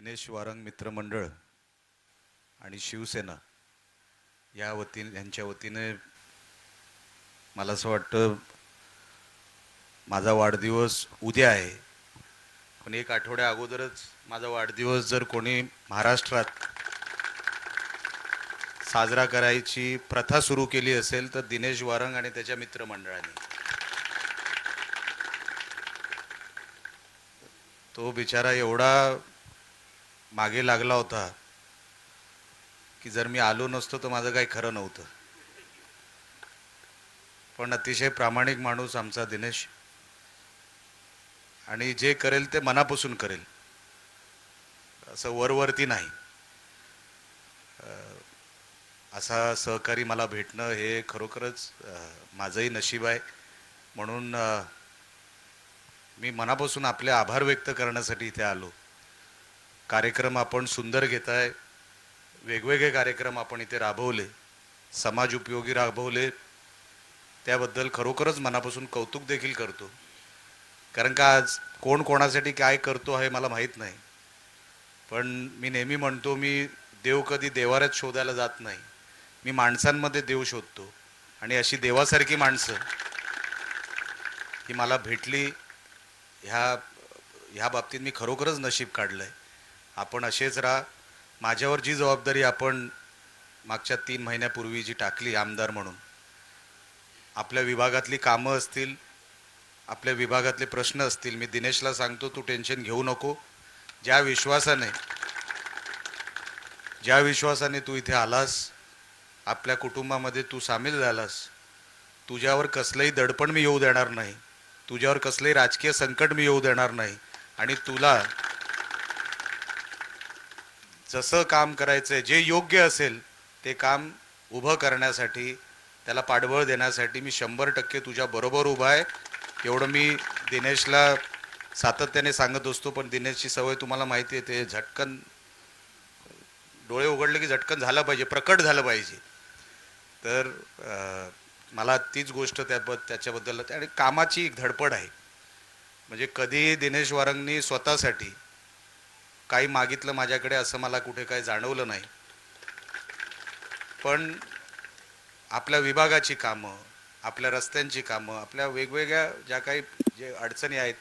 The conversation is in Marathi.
दिनेश वारंग मित्रमंडळ आणि शिवसेना या वतीने यांच्या वतीने मला असं वाटतं माझा वाढदिवस उद्या आहे. पण एक आठवड्या अगोदरच माझा वाढदिवस जर कोणी महाराष्ट्रात साजरा करायची प्रथा सुरू केली असेल तर दिनेश वारंग आणि त्याच्या मित्रमंडळाने. तो बिचारा एवढा मागे लागला होता की जर मी आलो नसतो तर माझं काही खरं नव्हतं. पण अतिशय प्रामाणिक माणूस आमचा दिनेश आणि जे करेल ते मनापासून करेल. असं वरवरती नाही. असा सहकारी मला भेटणं हे खरोखरच माझंही नशीब आहे. म्हणून मी मनापासून आपले आभार व्यक्त करण्यासाठी इथे आलो. कार्यक्रम आपण सुंदर घेत आहे वेगवेगळे कार्यक्रम आपण इथे राबवले समाज उपयोगी राबवले त्याबद्दल खरोखरच मनापासून कौतुक देखील करतो. कारण का आज कोण कोणासाठी काय करतो हे मला माहीत नाही. पण मी नेहमी म्हणतो मी देव कधी देवाऱ्यात शोधायला जात नाही. मी माणसांमध्ये देव शोधतो. आणि अशी देवासारखी माणसं ही मला भेटली ह्या ह्या बाबतीत मी खरोखरच नशीब काढलं आहे आपण असेच राहा. माझ्यावर जी जबाबदारी आपण मागच्या तीन महिन्यापूर्वी जी टाकली आमदार म्हणून आपल्या विभागातली कामं असतील आपल्या विभागातले प्रश्न असतील मी दिनेशला सांगतो तू टेन्शन घेऊ नको. ज्या विश्वासाने ज्या विश्वासाने तू इथे आलास आपल्या कुटुंबामध्ये तू सामील झालास तुझ्यावर कसलंही दडपण मी येऊ देणार नाही. तुझ्यावर कसलंही राजकीय संकट मी येऊ देणार नाही. आणि तुला जसं काम करायचं जे योग्य असेल ते काम उभं करण्यासाठी त्याला पाठबळ देण्यासाठी मी शंभर टक्के तुझ्या बरोबर उभा आहे. एवढं मी दिनेशला सातत्याने सांगत असतो पण दिनेशची सवय तुम्हाला माहिती आहे ते झटकन डोळे उघडले की झटकन झालं पाहिजे प्रकट झालं पाहिजे. तर मला तीच गोष्ट त्याबद्दल त्याच्याबद्दल आणि कामाची एक धडपड आहे. म्हणजे कधी दिनेश वारंगनी स्वतःसाठी काही मागितलं माझ्याकडे असं मला कुठे काही जाणवलं नाही. पण आपल्या विभागाची कामं आपल्या रस्त्यांची कामं आपल्या वेगवेगळ्या ज्या काही जे अडचणी आहेत